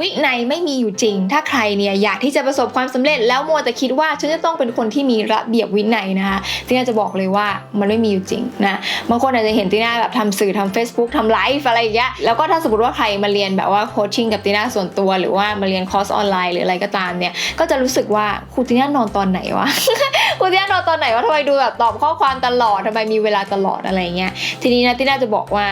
วินัยไม่มีอยู่จริง ถ้าใครเนี่ยอยากที่จะประสบความสำเร็จแล้วมัวแต่คิดว่าฉันจะต้องเป็นคนที่มีระเบียบวินัยนะคะติน่าจะบอกเลยว่ามันไม่มีอยู่จริงนะบางคนอาจจะเห็นติน่าแบบทำสื่อทำ Facebook ทำไลฟ์อะไรอย่างเงี้ยแล้วก็ถ้าสมมติว่าใครมาเรียนแบบว่าโคชชิ่งกับติน่าส่วนตัว หรือว่ามาเรียนคอร์สออนไลน์หรืออะไรก็ตามเนี่ยก็จะรู้สึกว่าครูติน่านอนตอนไหนวะครูติน่านอนตอนไหนวะทำไมดูแบบตอบข้อความตลอดทำไมมีเวลาตลอดอะไรเงี้ยทีนี้นะติน่าจะบอกว่า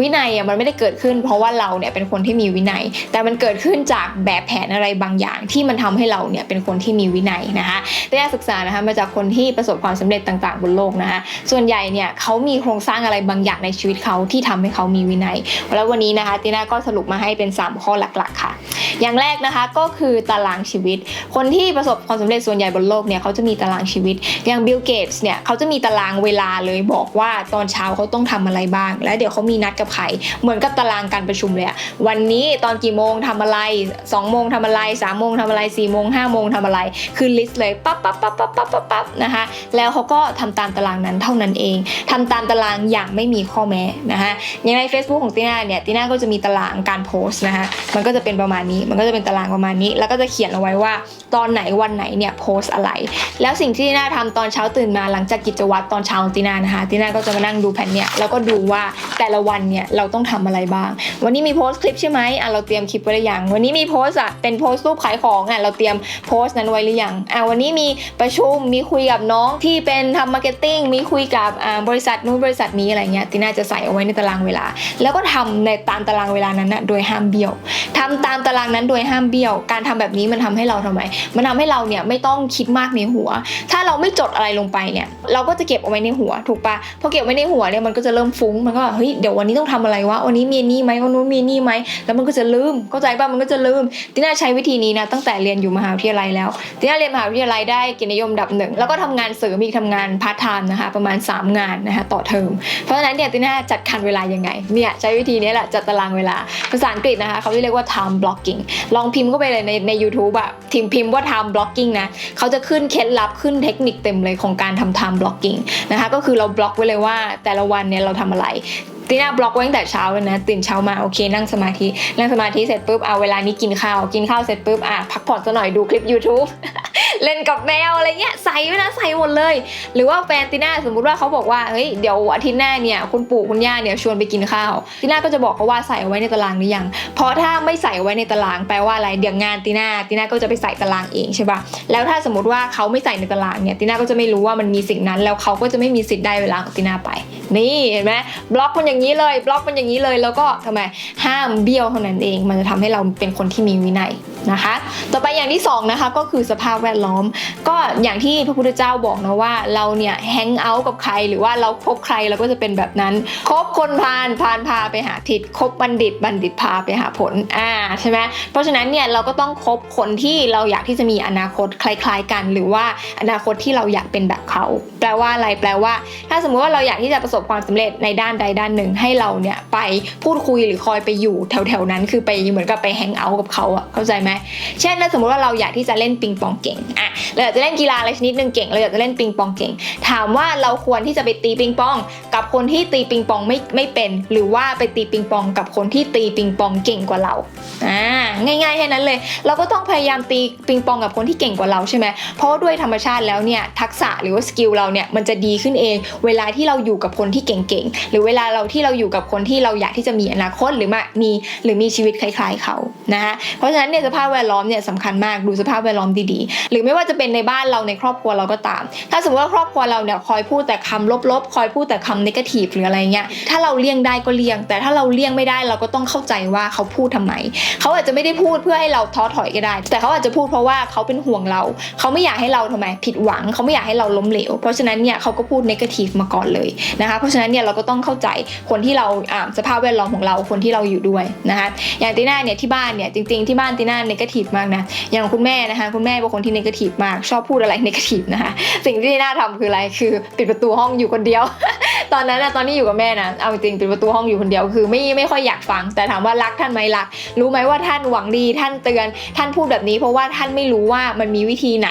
วินัยอะมันไม่ได้เกิดขึ้น เพราะว่าเราเนี่ยเป็นคนที่มีวินัย แต่มันเกิดขึ้นจากแบบแผนอะไรบางอย่าง ที่มันทำให้เราเนี่ยเป็นคนที่มีวินัยนะคะได้ศึกษานะคะมาจากคนที่ประสบความสำเร็จต่างๆ บนโลกนะคะส่วนใหญ่เนี่ยเขามีโครงสร้างอะไรบางอย่างในชีวิตเขาที่ทำให้เขามีวินัย แล้ววันนี้นะคะติน่าก็สรุปมาให้เป็น 3 ข้อหลักๆค่ะ อย่างแรกนะคะก็คือตารางชีวิต คนที่ประสบความสำเร็จส่วนใหญ่บนโลกเนี่ยเขาจะมีตารางชีวิต อย่างบิลเกตส์เนี่ยเขาจะมีตารางเวลาเลยบอกว่าตอนเช้าเขาต้องทำอะไรบ้าง และเดี๋ยวเขามีนัดกับใคร เหมือนกับตารางการประชุมเลยอะวันนี้ตอนกี่โมงทำอะไร2โมงทำอะไร3โมงทำอะไร4โมง5โมงทำอะไร คือลิสต์เลยปั๊บปั๊บปั๊บปั๊บปั๊บปั๊บปั๊บนะคะ แล้วเขาก็ทำตามตารางนั้นเท่านั้นเองทำตามตารางอย่างไม่มีข้อแม้นะคะอย่างใน Facebook ของตีน่าเนี่ยตีน่าก็จะมีตารางการโพสต์นะคะมันก็จะเป็นประมาณนี้ มันก็จะเป็นตารางประมาณนี้ แล้วก็จะเขียนเอาไว้ว่าตอนไหนวันไหนเนี่ยโพสต์อะไร แล้วสิ่งที่ตีน่าทำตอนเช้าตื่นมาหลังจากกิจวัตรตอนเช้าของตีน่านะคะตีน่าก็จะมานั่งดูแผ่นเนี่ยแล้วก็ดูว่าแต่ละวันเนี่ยเราต้องทำอะไรบ้าง วันนี้มีโพสต์คลิปใช่ไหมอะเราเตรียมคลิปไว้หรือยัง วันนี้มีโพสต์อะเป็นโพสต์รูปขายของอะเราเตรียมโพสต์นั้นไว้หรือยังอะวันนี้มีประชุมมีคุยกับน้องที่เป็นทำมาร์เก็ตติ้งมีคุยกับอ่าบริษัทนู้นบริษัทนี้อะไรเงี้ยตีน่าจะใส่เอาไว้ในตารางเวลา แล้วก็ทำในตามตารางเวลานั้นนะโดยห้ามเบี้ยวทำตามตารางนั้นโดยห้ามเบี้ยว การทำแบบนี้มันทำให้เราทำไม มันทำให้เราเนี่ยไม่ต้องคิดมากในหัว ถ้าเราไม่จดอะไรลงไปเนี่ยเราก็จะเก็บเอาไว้ในหัว ถูกปะพอเก็บไว้ในหัวเนี่ยมันก็จะเริ่มฟุ้งมันก็เฮ้ยเดี๋ยววันนี้ต้องทำอะไรวะวันนี้มีนี่ไหมวันนู้นมีนี่ไหมแล้วมันก็จะลืมเข้าใจป่ะมันก็จะลืมติน่าใช้วิธีนี้นะตั้งแต่เรียนอยู่มหาวิทยาลัยแล้วติน่าเรียนมหาวิทยาลัยได้เกียรตินิยมดับหนึ่งแล้วก็ทำงานเสริมอีกทำงานพาร์ทไทม์นะคะประมาณ 3 งานนะคะต่อเทอมเพราะฉะนั้นเนี่ยติน่าจัดการเวลายังไงเนี่ยใช้วิธีนี้แหละจัดตารางเวลาภาษาอังกฤษนะคะเขาเรียกว่า time blocking ลองพิมพ์เข้าไปเลยในใน u t u b e อะทีมพิมพ์ว่า time blocking นะเขาจะขึ้นเคล็ดลับขึ้นเทคนิคเต็มเลยของการทำ time blocking นะคะก็คือเราบล็อกไว้เลยว่าแต่ละวันเนี่ยเราทำอะไร ตีน่าบล็อกไว้ตั้งแต่เช้าเลยนะ ตื่นเช้ามาโอเค นั่งสมาธิ นั่งสมาธิเสร็จปุ๊บเอาเวลานี้กินข้าว กินข้าวเสร็จปุ๊บอะพักผ่อนสักหน่อยดูคลิป YouTube เล่นกับแมวอะไรเงี้ยใส่ไว้นะใส่หมดเลย หรือว่าแฟนตีน่าสมมุติว่าเขาบอกว่าเฮ้ยเดี๋ยวอาทิตย์หน้าเนี่ยคุณปู่คุณย่าเนี่ยชวนไปกินข้าวตีน่าก็จะบอกเขาว่าใส่เอาไว้ในตารางหรือยัง เพราะถ้าไม่ใส่ไว้ในตารางแปลว่าอะไรเดี๋ยวงานตีน่าตีน่าก็จะไปใส่ตารางเองใช่ปะแล้วถ้าสมมติว่าเขาไม่ใส่ในตารางเนี่ยตีน่าก็จะไม่รู้ว่ามันมีสิ่งนั้น แล้วเขาก็จะไม่มีสิทธิ์ได้เวลาของตีน่าไป นี่เห็นไหมบล็อกมันอย่างนี้เลย บล็อกมันอย่างนี้เลย แล้วก็ทำไมห้ามเบี้ยวเท่านั้นเอง มันจะทำให้เราเป็นคนที่มีวินัยนะคะ ต่อไปอย่างที่สองนะคะก็คือสภาพแวดล้อม ก็อย่างที่พระพุทธเจ้าบอกนะว่าเราเนี่ยแฮงเอาท์กับใครหรือว่าเราคบใครเราก็จะเป็นแบบนั้นคบคนพาลพาลพาไปหาทิศคบบัณฑิตบัณฑิตพาไปหาผลอ่าใช่ไหมเพราะฉะนั้นเนี่ยเราก็ต้องคบคนที่เราอยากที่จะมีอนาคตคล้าย ๆ กัน หรือว่าอนาคตที่เราอยากเป็นแบบเขา แปลว่าอะไรแปลว่า ถ้าสมมุติว่าเราอยากที่จะประสบความสำเร็จในด้านใดด้านหนึ่งให้เราเนี่ยไปพูดคุยหรือคอยไปอยู่แถวๆนั้น คือไปเหมือนกับไปแฮงเอาท์กับเขาอะเข้าใจไหมเช่นถ้าสมมติว่าเราอยากที่จะเล่นปิงปองเก่งอะเราอยากจะเล่นกีฬาอะไรชนิดหนึ่งเก่งเราอยากจะเล่นปิงปองเก่ง ถามว่าเราควรที่จะไปตีปิงปอง กับคนที่ตีปิงปองไม่ไม่เป็น หรือว่าไปตีปิงปองกับคนที่ตีปิงปองเก่งกว่าเราอ่าง่ายๆแค่นั้นเลย เราก็ต้องพยายามตีปิงปองกับคนที่เก่งกว่าเราใช่ไหมเพราะว่าด้วยธรรมชาติแล้วเนี่ยทักษะหรือว่าสกิลเราเนี่ยมันจะดีขึ้นเอง เวลาที่เราอยู่กับคนที่เก่งๆ หรือเวลาเราที่เราอยู่กับคนที่เราอยากที่จะมีอนาคตหรือมามีหรือมีชีวิตคล้าย ๆเขานะคะเพราะฉะนั้นเนี่ยสภาพแวดล้อมเนี่ยสำคัญมากดูสภาพแวดล้อมดีๆ หรือไม่ว่าจะเป็นในบ้านเราในครอบครัวเราก็ตาม ถ้าสมมติว่าครอบครัวเราเนี่ยคอยพูดแต่คำลบๆ คอยพูดแต่คำนกทีฟหรืออะไรเงี้ยถ้าเราเลี่ยงได้ก็เลี่ยง แต่ถ้าเราเลี่ยงไม่ได้เราก็ต้องเข้าใจว่าเขาพูดทำไมเขาอาจจะไม่ได้พูดเพื่อให้เราท้อถอยก็ได้ แต่เขาอาจจะพูดเพราะว่าเขาเป็นห่วงเรา เขาไม่อยากให้เราทำไมผิดหวัง เขาไม่อยากให้เราล้มเหลว เพราะฉะนั้นเนี่ยเขาก็พูดนกทีฟมาก่อนเลยนะคะเพราะฉะนั้นเนี่ยเราก็ต้องเข้าใจคนที่เราสภาพแวดล้อมของเราคนที่เราอยู่ด้วยนะคะอย่างตีน่าเนี่ยที่บ้านเนี่ยจริงๆที่บ้านตีน่าเนกาทีฟมากนะอย่างคุณแม่นะคะคุณแม่เป็นคนที่เนกาทีฟมากชอบพูดอะไรเนกาทีฟนะคะสิ่งที่ตีน่าทำคืออะไรคือปิดประตูห้องอยู่คนเดียว ตอนนั้นนะตอนที่อยู่กับแม่นะเอาจริงเปิดประตูห้องอยู่คนเดียวคือไม่ไม่ค่อยอยากฟัง แต่ถามว่ารักท่านไหมรัก รู้ไหมว่าท่านหวังดีท่านเตือน ท่านพูดแบบนี้ เพราะว่าท่านไม่รู้ว่ามันมีวิธีไหน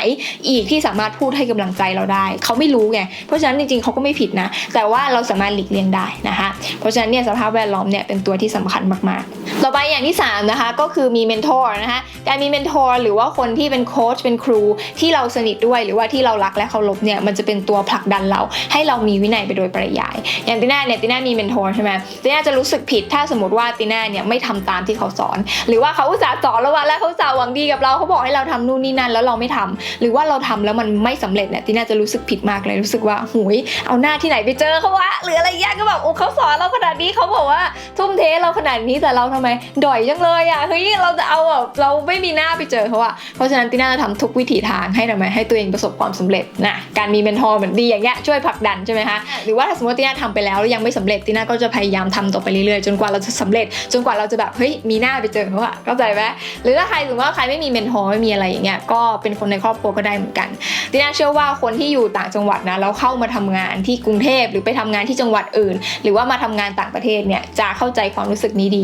อีกที่สามารถพูดให้กำลังใจเราได้ เขาไม่รู้ไงเพราะฉะนั้นจริงๆเขาก็ไม่ผิดนะ แต่ว่าเราสามารถหลีกเลี่ยงได้นะคะ เพราะฉะนั้นเนี่ยสภาพแวดล้อมเนี่ยเป็นตัวที่สำคัญมากๆ ต่อไปอย่างที่ 3 นะคะ ก็คือมีเมนทอร์นะคะการมีเมนทอร์หรือว่าคนที่เป็นโค้ชเป็นครูที่เราสนิทด้วยหรือว่าที่เรารักและเคารพเนี่ยมันจะเป็นตัวผลักดันเรา ให้เรามีวินัยไปโดยปริยาย อย่างติน่าเนี่ยติน่ามีเมนทอร์ใช่ไหมติน่าจะรู้สึกผิดถ้าสมมติว่าติน่าเนี่ยไม่ทำตามที่เขาสอน หรือว่าเขาอุตส่าห์สอนเราว่าแล้วเขาอุตส่าห์หวังดีกับเราเขาบอกให้เราทำนู่นนี่นั่นแล้วเราไม่ทำหรือว่าเราทำแล้วมันไม่สำเร็จเนี่ยติน่าจะรู้สึกผิดมากเลยรู้สึกว่าหุยเอาหน้าที่ไหนไปเจอเขาวะหรืออะไรเงี้ยก็แบบโอ้เขาสอนเราขนาดนี้เขาบอกว่าทุ่มเทเราขนาดนี้แต่เราทำไมด่อยจังเลยอะเฮ้ยเราจะเอาแบบเราไม่มีหน้าไปเจอเขาอะเพราะฉะนั้นติน่าจะทำทุกวิถีทางให้ทำไมให้ตัวเองประสบความสำเร็จนะการมีเมนทอร์เหมือนดีอย่างเงี้ยช่วยผลักดันใช่ไหมคะหรือว่าถ้าสมมติติน่าทำไปแล้วแล้วยังไม่สำเร็จติน่าก็จะพยายามทำต่อไปเรื่อยๆจนกว่าเราจะสำเร็จ จนกว่าเราจะแบบเฮ้ยมีหน้าไปเจอเขาอะเข้าใจไหมหรือถ้าใครสมมติว่าใครไม่มีเมนทอร์ไม่มีอะไรอย่างเงี้ยก็เป็นคนในครอบครัวก็ได้เหมือนกันติน่าเชื่อว่าคนที่อยู่ต่างจังหวัดนะแล้วเข้ามาทำงานที่กรุงเทพหรือไปทำงานที่จังหวัดอื่น หรือว่ามาทำงานต่างประเทศเนี่ยจะเข้าใจความรู้สึกนี้ดี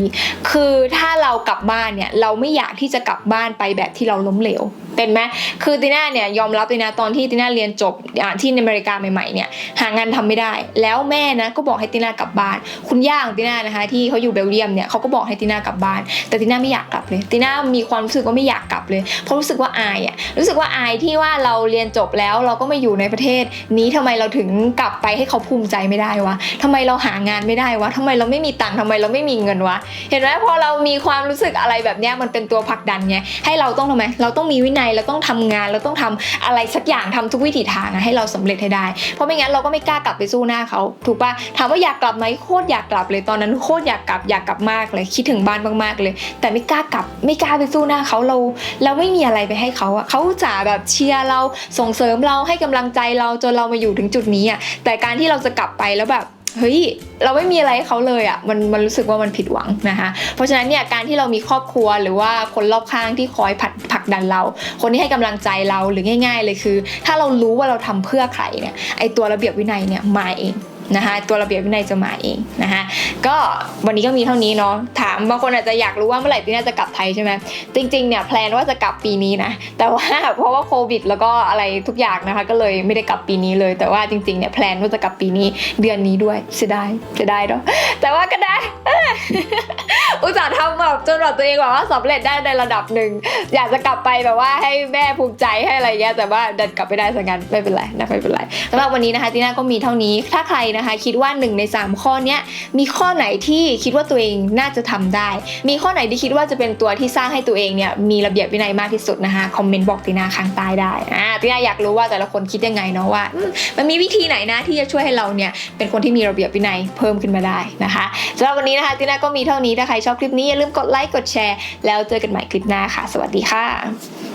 คืือถ้าเรากลับบ้านเนี่ยเราไม่อยากที่จะกลับบ้านไปแบบที่เราล้มเหลว เป็นไหมคือติน่าเนี่ยยอมรับเลยนะตอนที่ติน่าเรียนจบที่อเมริกาใหม่ๆเนี่ยหางานทำไม่ได้ แล้วแม่นะก็บอกให้ติน่ากลับบ้าน คุณย่าของติน่านะคะที่เขาอยู่เบลเยียมเนี่ยเขาก็บอกให้ติน่ากลับบ้าน แต่ติน่าไม่อยากกลับเลยติน่ามีความรู้สึกว่าไม่อยากกลับเลยเพราะรู้สึกว่าอายอะรู้สึกว่าอายที่ว่าเราเรียนจบแล้วเราก็มาอยู่ในประเทศ นี้ทำไมเราถึงกลับไปให้เขาภูมิใจไม่ได้วะทำไมเราหางานไม่ได้วะทำไมเราไม่มีตังค์ทำไมเราไม่มีเงินวะเห็นไหมพอเรามีความรู้สึกอะไรแบบเนี้ยมันเป็นตัวผลักดันไงให้เราต้องทำไมเราต้องมีวินัยเราต้องทำงานเราต้องทำอะไรสักอย่างทำทุกวิถีทางให้เราสำเร็จให้ได้ เพราะไม่งั้นเราก็ไม่กล้ากลับไปสู้หน้าเขาถูกปะถามว่าอยากกลับไหมโคตรอยากกลับเลยตอนนั้นโคตรอยากกลับอยากกลับมากเลยคิดถึงบ้านมากๆเลย แต่ไม่กล้ากลับไม่กล้าไปสู้หน้าเขาเราเราไม่มีอะไรไปให้เขาอะเขาจะแบบเชียร์เราส่งเสริมเราให้กำลังใจเราจนเรามาอยู่ถึงจุดนี้อะแต่การที่เราจะกลับไปแล้วแบบ เฮ้ยเราไม่มีอะไรให้เขาเลยอะ่ะมันมันรู้สึกว่ามันผิดหวังนะคะ เพราะฉะนั้นเนี่ยการที่เรามีครอบครัวหรือว่าคนรอบข้างที่คอยผัดผลักดันเรา คนที่ให้กำลังใจเราหรือง่าย ๆ เลยคือ ถ้าเรารู้ว่าเราทำเพื่อใครเนี่ยไอตัวระเบียบวินัยเนี่ยมาเอง นะคะตัวระเบียบวินัยจะมาเองนะคะก็วันนี้ก็มีเท่านี้เนาะถามบางคนอาจจะอยากรู้ว่าเมื่อไหร่ตีน่าจะกลับไทยใช่ไหมจริงๆเนี่ยแพลนว่าจะกลับปีนี้นะแต่ว่าเพราะว่าโควิด แล้วก็อะไรทุกอย่างนะคะก็เลยไม่ได้กลับปีนี้เลย แต่ว่าจริงๆเนี่ยแพลนว่าจะกลับปีนี้เดือนนี้ด้วยเสียดายเสียดายเนาะแต่ว่าก็ได้อุตส่าห์ทำแบบจนแบบตัวเองแบบว่าสำเร็จได้ในระดับหนึ่งอยากจะกลับไปแบบว่าให้แม่ภูมิใจให้อะไรเงี้ยแต่ว่าดันกลับไม่ได้สังกันไม่เป็นไรนะไม่เป็นไรสำหรับวันนี้นะคะตีน่าก็มีเท่านี้ถ้าใครนะคะ คิดว่าหนึ่งในสามข้อเนี้ยมีข้อไหนที่คิดว่าตัวเองน่าจะทำได้ มีข้อไหนที่คิดว่าจะเป็นตัวที่สร้างให้ตัวเองเนี่ยมีระเบียบวินัยมากที่สุดนะคะคอมเมนต์บอกตีน่าข้างใต้ได้อ่าตีน่าอยากรู้ว่าแต่ละคนคิดยังไงเนาะว่ามันมีวิธีไหนนะที่จะช่วยให้เราเนี่ยเป็นคนที่มีระเบียบวินัยเพิ่มขึ้นมาได้นะคะสำหรับวันนี้นะคะตีน่าก็มีเท่านี้ถ้าใครชอบคลิปนี้อย่าลืมกดไลค์กดแชร์แล้วเจอกันใหม่คลิปหน้าค่ะ สวัสดีค่ะ